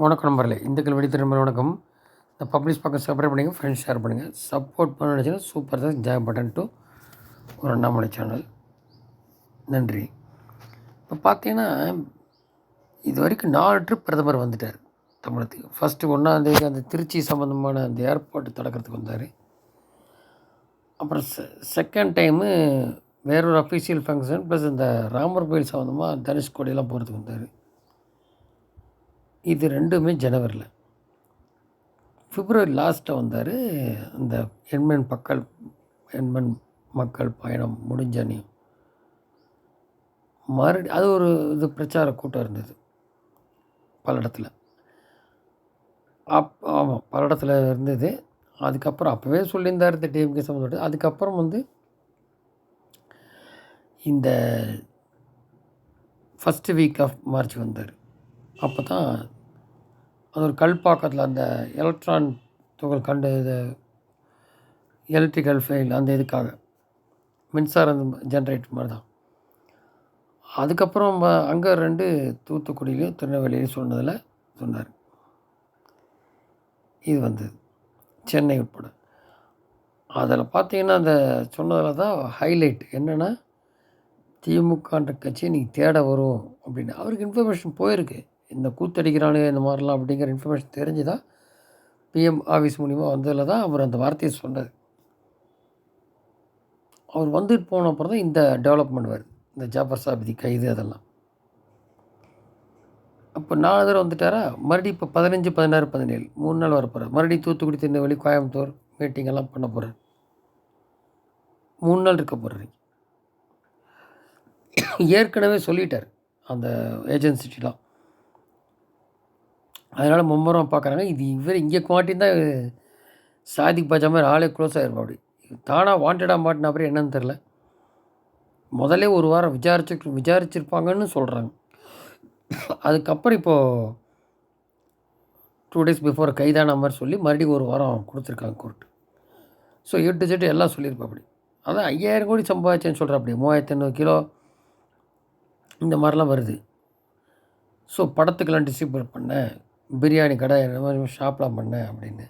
வணக்கம் நம்பரில் இந்துக்கள் வெடி திரும்ப வணக்கம். இந்த பப்ளிஷ் பக்கம் சப்ஸ்கிரைப் பண்ணுங்கள் ஃப்ரெண்ட்ஸ் ஷேர் பண்ணுங்கள் சப்போர்ட் பண்ண சூப்பர் தான். ஜாய் பட்டன் டு ஒரு அண்ணாமலை சேனல் நன்றி. இப்போ பார்த்தீங்கன்னா இது வரைக்கும் நாலு ட்ரிப் பிரதமர் வந்துட்டார் தமிழகத்துக்கு. ஃபஸ்ட்டு ஒன்றாந்தேதி அந்த திருச்சி சம்மந்தமான அந்த ஏர்போர்ட் தொடக்கிறதுக்கு வந்தார். அப்புறம் செ செகண்ட் டைமு வேறொரு அஃபீஷியல் ஃபங்க்ஷன் ப்ளஸ் இந்த ராமர் கோயில் சம்மந்தமாக தனுஷ்கோடியெல்லாம் போகிறதுக்கு வந்தார். இது ரெண்டுமே ஜனவரியில் பிப்ரவரி லாஸ்ட்டாக வந்தார். அந்த எண்மண் பக்கல் எண்மண் மக்கள் பயணம் முடிஞ்சனி மறுபடி அது ஒரு இது பிரச்சார கூட்டம் இருந்தது. பல்லடத்தில் அப் ஆமாம் பல்லடத்தில் இருந்தது. அதுக்கப்புறம் அப்போவே சொல்லியிருந்தார் இந்த டிஎம்கே சம்மந்தப்பட்டு அதுக்கப்புறம் வந்து இந்த ஃபஸ்ட்டு வீக் ஆஃப் மார்ச் வந்தார். அப்போ தான் அது ஒரு கல்பாக்கத்தில் அந்த எலக்ட்ரான் துகள் கண்டு இது எலக்ட்ரிக்கல் ஃபெயில் அந்த இதுக்காக. மின்சாரம் ஜென்ரேட் மாதிரி தான் அதுக்கப்புறம் அங்கே ரெண்டு தூத்துக்குடியிலையும் திருநெல்வேலியும் சொன்னதில் சொன்னார். இது வந்தது சென்னை உட்பட. அதில் பார்த்தீங்கன்னா அந்த சொன்னதில் தான் ஹைலைட் என்னென்னா திமுகன்ற கட்சி நீங்கள் தேட வரும் அப்படின்னு. அவருக்கு இன்ஃபர்மேஷன் போயிருக்கு. இந்த கூத்தடிக்கிறானு இந்த மாதிரிலாம் அப்படிங்கிற இன்ஃபர்மேஷன் தெரிஞ்சு தான் பிஎம் ஆஃபீஸ் மூலிமா வந்ததில் தான் அவர் அந்த வார்த்தையை சொன்னார். அவர் வந்துட்டு போன அப்புறம் தான் இந்த டெவலப்மெண்ட் வருது. இந்த ஜாஃபர் சாபிதி கைது அதெல்லாம். அப்போ நாலு தடவை வந்துட்டாரா? மறுபடியும் இப்போ பதினஞ்சு பதினாறு பதினேழு. மூணு நாள் வர போகிறார் மறுபடியும் தூத்துக்குடி திருநெல்வேலி கோயம்புத்தூர் மீட்டிங் எல்லாம் பண்ண போகிறார் மூணு நாள் இருக்க போகிறார் ஏற்கனவே சொல்லிட்டார் அந்த ஏஜென்சிட்டிலாம் அதனால் மும்முரம் பார்க்குறாங்க. இது இவர் இங்கே மாட்டின் தான் சாதிக்கு பாஜா மாதிரி ஆளே க்ளோஸ் ஆகிருப்பா அப்படி. தானாக வாண்டடாக மாட்டின அப்புறம் என்னன்னு தெரில முதல்ல ஒரு வாரம் விசாரிச்சு விசாரிச்சிருப்பாங்கன்னு சொல்கிறாங்க அதுக்கப்புறம் இப்போது டூ டேஸ் பிஃபோர் கைதான மாதிரி சொல்லி மறுபடியும் ஒரு வாரம் கொடுத்துருக்காங்க கோர்ட்டு ஸோ எட்டு செட்டு எல்லாம் சொல்லியிருப்பா அப்படி. அதான் ஐயாயிரம் கோடி சம்பாதிச்சேன்னு சொல்கிற அப்படி. மூவாயிரத்தி ஐநூறு கிலோ இந்த மாதிரிலாம் வருது. ஸோ படத்துக்கெல்லாம் டிஸ்ட்ரிபியூட் பண்ணேன் பிரியாணி கடை இந்த மாதிரி ஷாப்லாம் பண்ணேன் அப்படின்னு.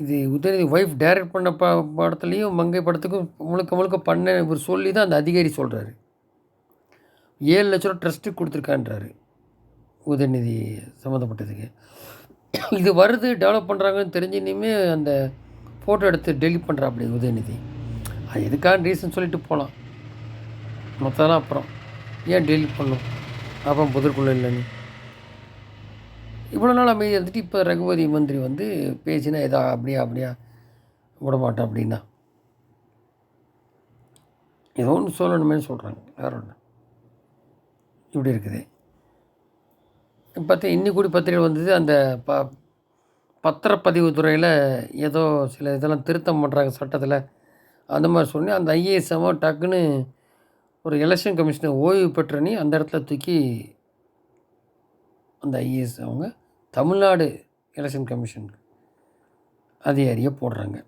இது உதயநிதி ஒய்ஃப் டைரக்ட் பண்ண ப படத்துலேயும் மங்கை படத்துக்கும் முழுக்க முழுக்க பண்ண இவர் சொல்லி தான் அந்த அதிகாரி சொல்கிறாரு ஏழு லட்ச ரூபா ட்ரஸ்ட்டுக்கு கொடுத்துருக்கான்றாரு உதயநிதி சம்மந்தப்பட்டதுக்கு இது வருது டெவலப் பண்ணுறாங்கன்னு தெரிஞ்சு அந்த ஃபோட்டோ எடுத்து டெலிட் பண்ணுறா அப்படி உதயநிதி. அது எதுக்கான ரீசன் சொல்லிட்டு போகலாம் மற்றதெல்லாம் அப்புறம். ஏன் டெலிட் பண்ணும் அப்புறம் புதற்குள்ள இல்லைன்னு. இவ்வளோ நாள் அமைதி இருந்துட்டு இப்போ ரகுபதி மந்திரி வந்து பேசினா எதா அப்படியா அப்படியா விடமாட்டேன் அப்படின்னா? ஏதோ ஒன்று சொல்லணுமே சொல்கிறாங்க வேற ஒன்று இப்படி இருக்குது. பார்த்தா இன்னி கூடி பத்திரிகை வந்தது அந்த ப பத்திரப்பதிவு துறையில் ஏதோ சில இதெல்லாம் திருத்தம் பண்ணுறாங்க சட்டத்தில். அந்த மாதிரி சொல்லி அந்த ஐஏஎஸ் அம்மா டக்குன்னு ஒரு எலெக்ஷன் கமிஷனர் ஓய்வு பெற்றனி அந்த இடத்துல தூக்கி அந்த ஐஏஎஸ் அவங்க தமிழ்நாடு எலெக்ஷன் கமிஷன் அதிகாரியை போடுறாங்க.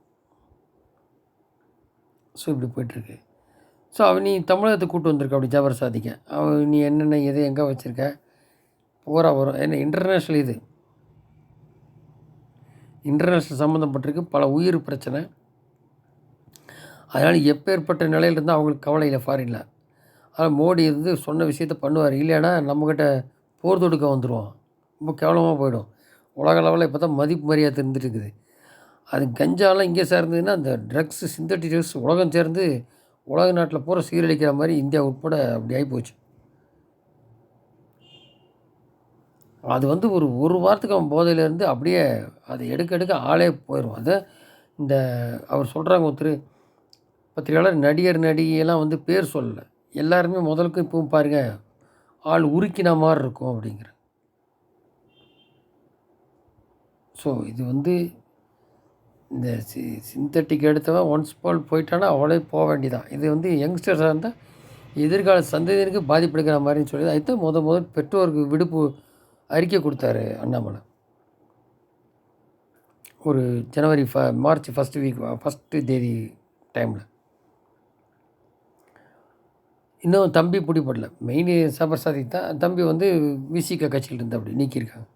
ஸோ இப்படி போயிட்டுருக்கு. ஸோ அவன் நீ தமிழகத்தை கூட்டு வந்திருக்க அப்படி ஜாபர் சாதிக்க. அவன் நீ என்னென்ன எது எங்கே வச்சுருக்க? போகிறா வரும் என்ன இன்டர்நேஷ்னல் இது. இன்டர்நேஷ்னல் சம்மந்தப்பட்டிருக்கு பல உயிர் பிரச்சனை. அதனால் எப்பேற்பட்ட நிலையில் இருந்தால் அவங்களுக்கு கவலை இல்லை ஃபாரினில் ஆனால் மோடி இருந்து சொன்ன விஷயத்த பண்ணுவார். இல்லைன்னா நம்மக்கிட்ட போர் தொடுக்க வந்துடுவான் ரொம்ப கேவலமாக போயிடும். உலக அளவில் இப்போ தான் மதிப்பு மரியாதை இருந்துட்டு இருக்குது அது கஞ்சாலாம் இங்கே சேர்ந்ததுன்னா அந்த ட்ரக்ஸ் சிந்தட்டிக் ட்ரக்ஸ் உலகம் சேர்ந்து உலக நாட்டில் பூரா சீரழிக்கிற மாதிரி இந்தியா உட்பட அப்படி ஆகிப்போச்சு அது வந்து ஒரு ஒரு வாரத்துக்கு அவன் போதையிலேருந்து அப்படியே அதை எடுக்க எடுக்க ஆளே போயிடும் அதை இந்த அவர் சொல்கிறாங்க ஒருத்தர் பத்திரிகையாளர் நடிகர் நடிகையெல்லாம் வந்து பேர் சொல்லலை. எல்லாருமே முதலுக்கும் இப்போவும் பாருங்கள் ஆள் உருக்கின மாதிரி இருக்கும் அப்படிங்கிற. ஸோ இது வந்து இந்த சி சிந்தட்டிக் எடுத்தவன் ஒன்ஸ் பால் போயிட்டானா அவளே போக வேண்டியதான் இது வந்து யங்ஸ்டர்ஸாக இருந்தால் எதிர்கால சந்ததியினருக்கு பாதிப்படுகிற மாதிரின்னு சொல்லி அதுதான் முத முதல் பெற்றோருக்கு விடுப்பு அறிக்கை கொடுத்தாரு அண்ணாமலை. ஒரு ஜனவரி ஃப மார்ச் ஃபஸ்ட்டு வீக் ஃபஸ்ட்டு தேதி டைமில் இன்னும் தம்பி பிடிப்படல மெயின் சபர்சாதி தான் தம்பி வந்து விசிக கட்சியில் இருந்து அப்படி நீக்கியிருக்காங்க.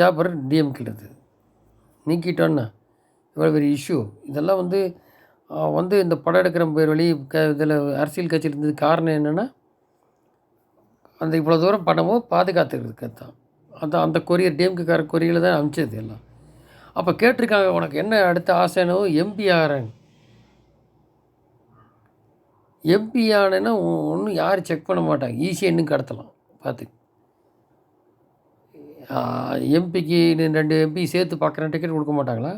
ஜாபர் டிஎம்கேல இருந்தது நீக்கிட்டோன்னா இவ்வளோ பெரிய இஷ்யூ இதெல்லாம் வந்து வந்து இந்த படம் எடுக்கிற பேர் வழி க இதில் அரசியல் கட்சியில் இருந்தது காரணம் என்னென்னா அந்த இவ்வளோ தூரம் படமோ பாதுகாத்துக்கிறதுக்கு தான் அந்த அந்த கொரியர் டிஎம்கேக்கார கொரியரில் தான் அனுப்பிச்சது எல்லாம். அப்போ கேட்டிருக்காங்க உனக்கு என்ன அடுத்த ஆசைனோ எம்பி ஆகிறேன் எம்பி ஆனேன்னா ஒன்றும் யாரும் செக் பண்ண மாட்டாங்க. ஈஸியாக இன்னும் கடத்தலாம். பார்த்து. எம்பிக்கு ரெண்டு எம்பி சேர்த்து பார்க்குறேன் டிக்கெட் கொடுக்க மாட்டாங்களா?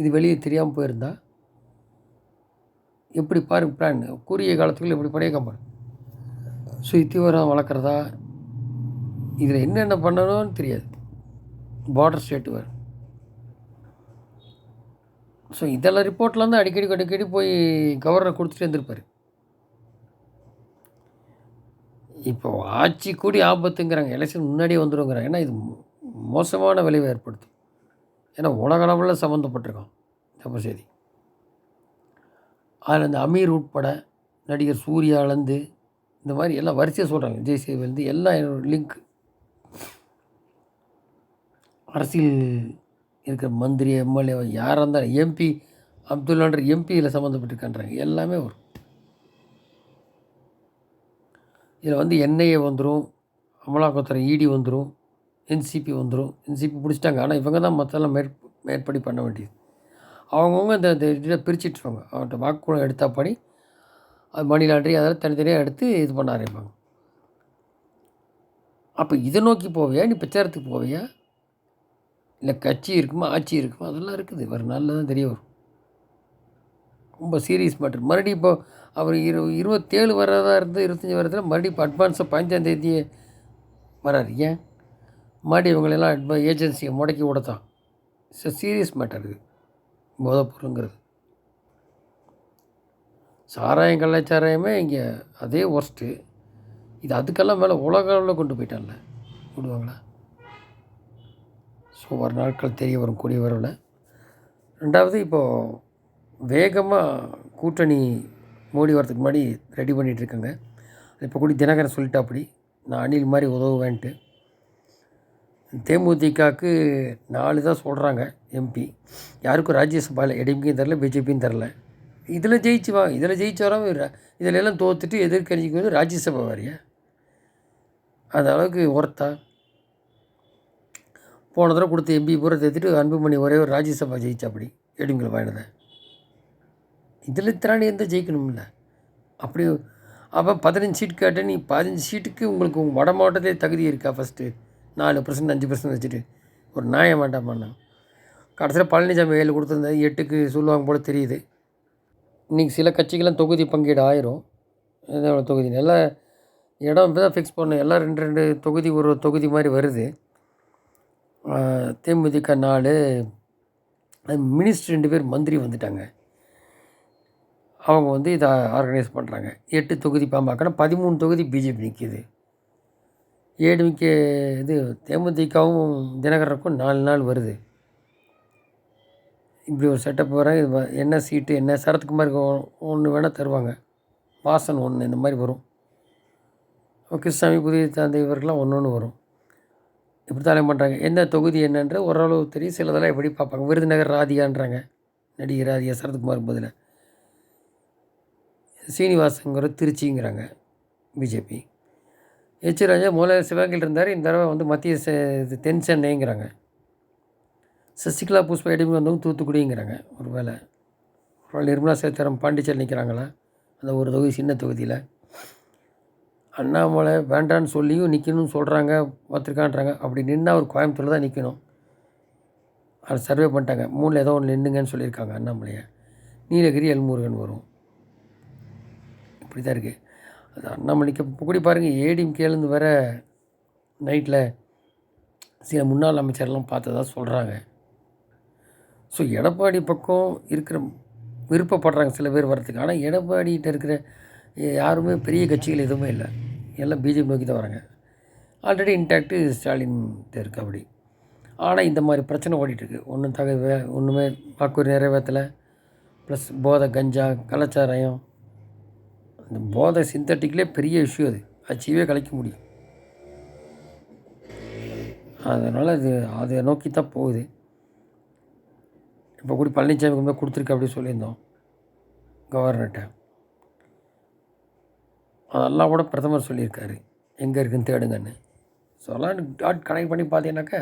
இது வெளியே தெரியாமல் போயிருந்தா? எப்படி பாருங்க பிளான் குறுகிய காலத்துக்குள்ளே எப்படி பண்ணியிருக்க பாருங்க ஸோ தீவிரம் வளர்க்குறதா? இதில் என்னென்ன பண்ணணும்னு தெரியாது. பார்டர் ஸ்டேட் வேறு. ஸோ இதெல்லாம் ரிப்போர்ட்லாம் தான் அடிக்கடி அடிக்கடி போய் கவர்னர் கொடுத்துட்டு இருந்திருப்பார். இப்போ ஆட்சி கூடி ஆபத்துங்கிறாங்க. எலெக்ஷன் முன்னாடியே வந்துடுங்கிறாங்க ஏன்னா இது மோசமான விளைவை ஏற்படுத்தும் ஏன்னா உலகளவில் சம்மந்தப்பட்டிருக்கோம் தப்பு செய்தி. அதில் இந்த அமீர் உட்பட நடிகர் சூர்யாலேருந்து இந்த மாதிரி எல்லாம் வரிசையாக சொல்கிறாங்க விஜய் சேவிலேருந்து எல்லாம் என்னோட லிங்க் அரசியல் இருக்கிற மந்திரி எம்எல்ஏ யாராக இருந்தாலும் எம்பி அப்துல்லான்ற எம்பியில் சம்மந்தப்பட்டிருக்கான்றாங்க. எல்லாமே வரும் இதில் வந்து என்ஐஏ வந்துடும் அமலாக்கத்துறை இடி வந்துடும் என்சிபி வந்துடும் என்சிபி பிடிச்சிட்டாங்க. ஆனால் இவங்க தான் மற்றெல்லாம் மேற் மேற்படி பண்ண வேண்டியது. அவங்கவுங்க இந்த இந்த இதை அவன்கிட்ட வாக்குமூலம் எடுத்தா படி அது மணி லாண்டரி அதெல்லாம் தனித்தனியாக எடுத்து இது பண்ண ஆரம்பிப்பாங்க. அப்போ இதை நோக்கி போவியா? நீ பிரச்சாரத்துக்கு போவியா? இல்லை கட்சி இருக்குமா? ஆட்சி இருக்குமா? அதெல்லாம் இருக்குது. வரும் நாளில் தான் தெரிய வரும். ரொம்ப சீரியஸ் மேட்ரு மறுபடியும் இப்போ அவர் இரு இருபத்தேழு வர்றதா இருந்து இருபத்தஞ்சி வரதில் மறுபடியும் இப்போ அட்வான்ஸாக பதினஞ்சாந்தேதியே வராது ஏன்? மறுபடியும் இவங்களெல்லாம் அட்வா ஏஜென்சியை முடக்கி விடத்தான். இட்ஸ் சீரியஸ் மேட்டர் இது. போதைப்பொருளுங்கிறது. சாராயம் கள்ளச்சாராயமே இங்கே அதே ஒர்ஸ்ட்டு இது அதுக்கெல்லாம் மேலே உலக அளவில் கொண்டு போயிட்டான்ல. விடுவாங்களா? ஸோ வர நாட்கள் தெரிய வரும் கூடிய வரவில். ரெண்டாவது இப்போது வேகமாக கூட்டணி மோடி வரதுக்கு முன்னாடி ரெடி பண்ணிகிட்ருக்கேங்க. இப்போ கூட தினகரன் சொல்லிட்டா அப்படி நான் அணில் மாதிரி உதவுவேன்ட்டு. தேமுதிகவுக்கு நாலு தான் சொல்கிறாங்க எம்பி. யாருக்கும் ராஜ்யசபாவில் எடிஎம்கேயும் தரல பிஜேபியும் தரல இதில் ஜெயிச்சு வா இதில் ஜெயிச்சு வராமல் இதில் எல்லாம் தோத்துட்டு எதிர்கட்சிக்கு வந்து ராஜ்யசபா வாரியா அந்த அளவுக்கு ஒர்த்தா? போன தடவை கொடுத்த எம்பி பூரா தேத்துட்டு அன்புமணி ஒரே ஒரு ராஜ்யசபா ஜெயிச்சா அப்படி எடிஎம்கே வாங்கினதை இதில் திராணி இருந்தால் ஜெயிக்கணும்ல? அப்படி அப்போ பதினஞ்சு சீட் கேட்டேன் நீ பதினஞ்சு சீட்டுக்கு உங்களுக்கு உங்கள் வட மாவட்டத்திலே தகுதி இருக்கா ஃபஸ்ட்டு நாலு பர்சன்ட் அஞ்சு பர்சன்ட் வச்சுட்டு. ஒரு நியாயம் வேண்டாமாண்ணா கடைசியில் பழனிசாமி ஏழு கொடுத்துருந்தா எட்டுக்கு சொல்லுவாங்க போல் தெரியுது. இன்றைக்கி சில கட்சிக்கெல்லாம் தொகுதி பங்கீடு ஆயிரும். தொகுதி. எல்லாம் இடம் இப்போ தான் ஃபிக்ஸ் பண்ணணும். எல்லாம் ரெண்டு ரெண்டு தொகுதி ஒரு தொகுதி மாதிரி வருது. தேமுதிக நாலு மினிஸ்டர் ரெண்டு பேர் மந்திரி வந்துட்டாங்க. அவங்க வந்து இதை ஆர்கனைஸ் பண்ணுறாங்க எட்டு தொகுதி பாமகனா பதிமூணு தொகுதி பிஜேபி நிற்கிது ஏடிமிக்க இது தேமுதிகவும் தினகரனுக்கும் நாலு நாள் வருது. இப்படி ஒரு செட்டப் வர இது என்ன சீட்டு என்ன சரத்குமாருக்கு ஒன்று வேணால் தருவாங்க. வாசன் ஒன்று இந்த மாதிரி வரும். கிருஷ்ணாமி புதிய தந்தை இவர்கள்லாம் ஒன்று ஒன்று வரும். இப்படி தானே பண்ணுறாங்க என்ன தொகுதி என்னன்ற ஓரளவு தெரியும். சிலதெல்லாம் எப்படி பார்ப்பாங்க. விருதுநகர் ராதிகான்றாங்க. நடிகர் ராதிகா சரத்குமார் பதிலாக சீனிவாசங்கிற திருச்சிங்கிறாங்க பிஜேபி எச் ராஜா முதல்ல சிவகங்கையில் இருந்தார். இந்த தடவை வந்து மத்திய இது தென் சென்னைங்கிறாங்க. சசிகலா புஷ்பா எடுமை வந்தவங்க தூத்துக்குடிங்கிறாங்க. ஒரு வேலை ஒரு நிர்மலா சீதாராமன் பாண்டிச்சேரி நிற்கிறாங்களா அந்த ஒரு தொகுதி சின்ன தொகுதியில். அண்ணாமலை வேண்டான்னு சொல்லியும் நிற்கணும்னு சொல்கிறாங்க பார்த்துருக்கான்றாங்க. அப்படி நின்று அவர் கோயம்புத்தூரில் தான் நிற்கணும் அதை சர்வே பண்ணிட்டாங்க. மூணில் ஏதோ ஒன்று நின்றுங்கன்னு சொல்லியிருக்காங்க அண்ணாமலையை. நீலகிரி எல்முருகன் வரும். இப்படி தான் இருக்குது அது அண்ணாமலைக்கு இப்போ கூட பாருங்கள் ஏடிஎம் கேளுந்து வர நைட்டில் சில முன்னாள் அமைச்சர்லாம் பார்த்ததா சொல்கிறாங்க ஸோ எடப்பாடி பக்கம் இருக்கிற விருப்பப்படுறாங்க சில பேர் வர்றதுக்கு. ஆனால் எடப்பாடிகிட்ட இருக்கிற யாருமே பெரிய கட்சிகள் எதுவுமே இல்லை. எல்லாம் பிஜேபி நோக்கி தான் வராங்க. ஆல்ரெடி இன்டாக்டு ஸ்டாலின் இருக்கு அப்படி. ஆனால் இந்த மாதிரி பிரச்சனை ஓடிட்டுருக்கு ஒன்றும் தகவ ஒன்றுமே வாக்குறுதி நிறைவேற்றலை ப்ளஸ் போதை கஞ்சா கலாச்சாரம் அந்த போதை சிந்தட்டிக்லேயே பெரிய இஷ்யூ அது. அச்சீவே கலைக்க முடியும். அதனால் அது அதை நோக்கி தான் போகுது. இப்போ கூட பழனிசாமி கொண்டு போய் கொடுத்துருக்கு அப்படின்னு சொல்லியிருந்தோம். கவர்னர்கிட்ட அதெல்லாம் கூட பிரதமர் சொல்லியிருக்காரு. எங்கே இருக்குன்னு தேடுங்கன்னு. ஸோ அதெல்லாம் டாட் கனெக்ட் பண்ணி பார்த்தீங்கன்னாக்கா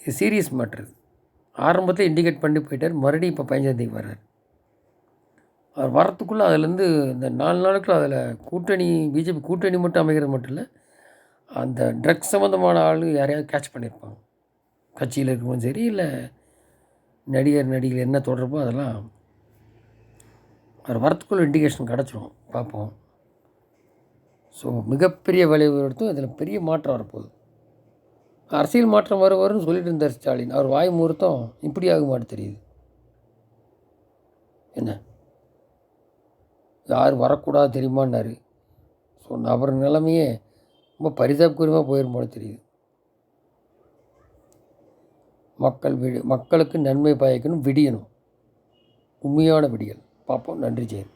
இது சீரியஸ் மேட்ரு ஆரம்பத்தில் இண்டிகேட் பண்ணி போயிட்டார். மறுபடியும் இப்போ பதினஞ்சாந்தேதி வர்றார். அவர் வரத்துக்குள்ளே அதுலேருந்து இந்த நாலு நாளுக்குள்ளே அதில் கூட்டணி பிஜேபி கூட்டணி மட்டும் அமைகிறது மட்டும் இல்லை அந்த ட்ரக்ஸ் சம்மந்தமான ஆள் யாரையாவது கேட்ச் பண்ணியிருப்பாங்க. கட்சியில் இருக்கவும் சரி இல்லை நடிகர் நடிகர் என்ன தொடர்போ அதெல்லாம் அவர் வரத்துக்குள்ள இண்டிகேஷன் கிடச்சிரும். பார்ப்போம். ஸோ மிகப்பெரிய விளைவு எடுத்தும் இதில் பெரிய மாற்றம் வரப்போகுது. அரசியல் மாற்றம் வர வரும்னு சொல்லிட்டு இருந்தார் ஸ்டாலின். அவர் வாய் முகூர்த்தம் இப்படி ஆகுமாட்டு தெரியுது. என்ன? யார் வரக்கூடாது தெரியுமான்னாரு. ஸோ அவர் நிலைமையே ரொம்ப பரிதாபகரமாக போயிடும் போல தெரியுது. மக்கள் விடி மக்களுக்கு நன்மை பயக்கணும் விடியணும். உண்மையான விடியல். பார்ப்போம். நன்றி ஜெயன்